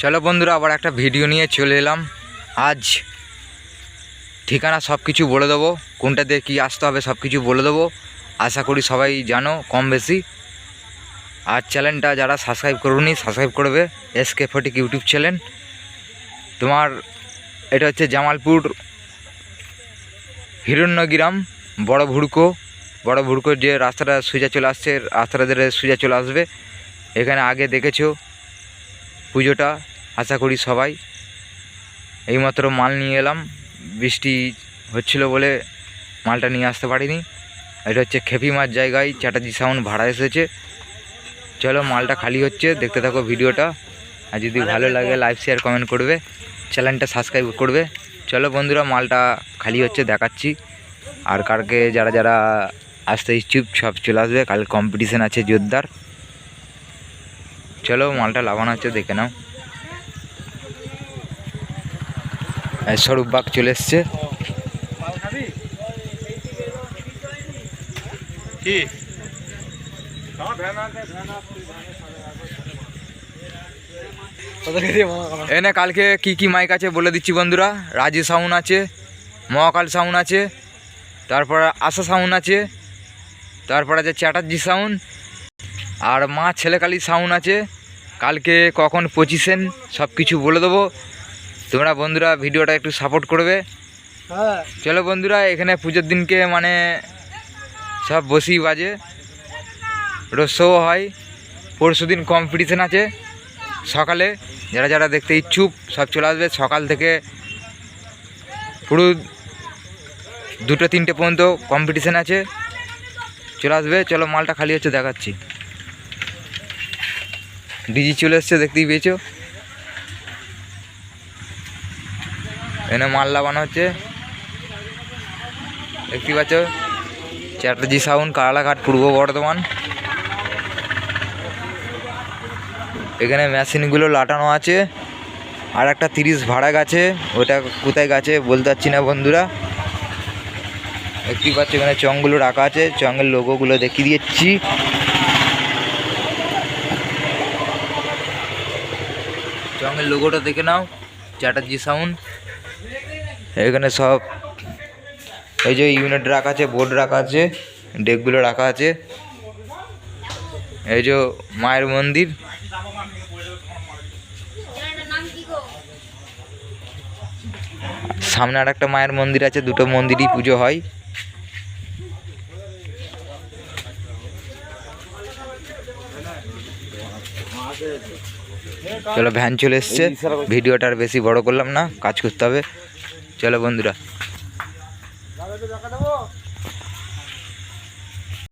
চলো বন্ধুরা, আবার একটা ভিডিও নিয়ে চলে এলাম। আজ ঠিকানা সব কিছু বলে দেবো। কোনটা দিয়ে কী আসতে হবে সব কিছু বলে দেবো। আশা করি সবাই জানো, কম বেশি। আর চ্যানেলটা যারা সাবস্ক্রাইব করুনি সাবস্ক্রাইব করবে S K Fatik YouTube channel তোমার, এটা হচ্ছে জামালপুর হিরণ্যগ্রাম, বড় ভুড়কো বড় ভুড়কোর যে রাস্তাটা সোজা চলে আসছে, রাস্তাটা ধরে সোজা চলে আসবে। এখানে আগে দেখেছ পুজোটা আশা করি সবাই এইমাত্র মাল নিয়ে এলাম। বৃষ্টি হচ্ছিল বলে মালটা নিয়ে আসতে পারিনি। এটা হচ্ছে খেপি মাছ জায়গায় চ্যাটার্জি সাউন্ড ভাড়া এসেছে। চলো মালটা খালি হচ্ছে, দেখতে থাকো ভিডিওটা। আর যদি ভালো লাগে লাইভ শেয়ার, কমেন্ট করবে। চ্যানেলটা সাবস্ক্রাইব করবে। চলো বন্ধুরা, মালটা খালি হচ্ছে, দেখাচ্ছি। আর কালকে যারা যারা আসতে ইচ্ছুক, সব চলে আসবে। কাল কম্পিটিশান আছে জোরদার। চলো মালটা লাগানো হচ্ছে দেখে নাও। এই স্বরূপ বাগ চলে এসছে। কি? এনে কালকে কি কি মাইক আছে বলে দিচ্ছি বন্ধুরা। রাজি সাউন্ড আছে মহাকাল সাউন্ড আছে তারপর আশা সাউন্ড আছে তারপর আছে চ্যাটার্জি সাউন্ড আর মা ছেলেকালী সাউন্ড আছে। কালকে কখন পঁচিশেন সব কিছু বলে দেবো। তোমরা বন্ধুরা ভিডিওটা একটু সাপোর্ট করবে। হ্যাঁ। চলো বন্ধুরা এখানে পুজোর দিনকে মানে সব বসি বাজে। রোজ শো হয়। পরশু দিন কম্পিটিশান আছে সকালে। যারা যারা দেখতে ইচ্ছুক সব চলে আসবে। সকাল থেকে পুরো দুটো তিনটে পর্যন্ত কম্পিটিশান আছে। চলে আসবে। চলো মালটা খালি হচ্ছে দেখাচ্ছি। ডিজি চলে এসছে, দেখতেই পেয়েছ? এখানে মাল লাগানো হচ্ছে। দেখতে পাচ্ছ, চ্যাটার্জি সাউন্ড কারালাঘাট পূর্ব বর্ধমান। এখানে মেশিনগুলো লাটানো আছে। আর একটা তিরিশ ভাড়া গেছে, ওটা কোথায় গেছে বলতে পারছি না বন্ধুরা। দেখতেই পাচ্ছ, এখানে চংগুলো রাখা আছে চঙের লোগোগুলো দেখিয়ে দিচ্ছি। চঙের লোগোটা দেখে নাও, চ্যাটার্জি সাউন্ড এখানে সব, এই যে ইউনিট রাখা আছে বোর্ড রাখা আছে ডেকগুলো রাখা আছে। এই যে মায়ের মন্দির। সামনে আর একটা মায়ের মন্দির আছে, দুটো মন্দিরই পুজো হয়। চলো ভ্যান চলে এসছে। ভিডিওটা আর বেশি বড় করলাম না কাজ করতে হবে। চলো বন্ধুরা।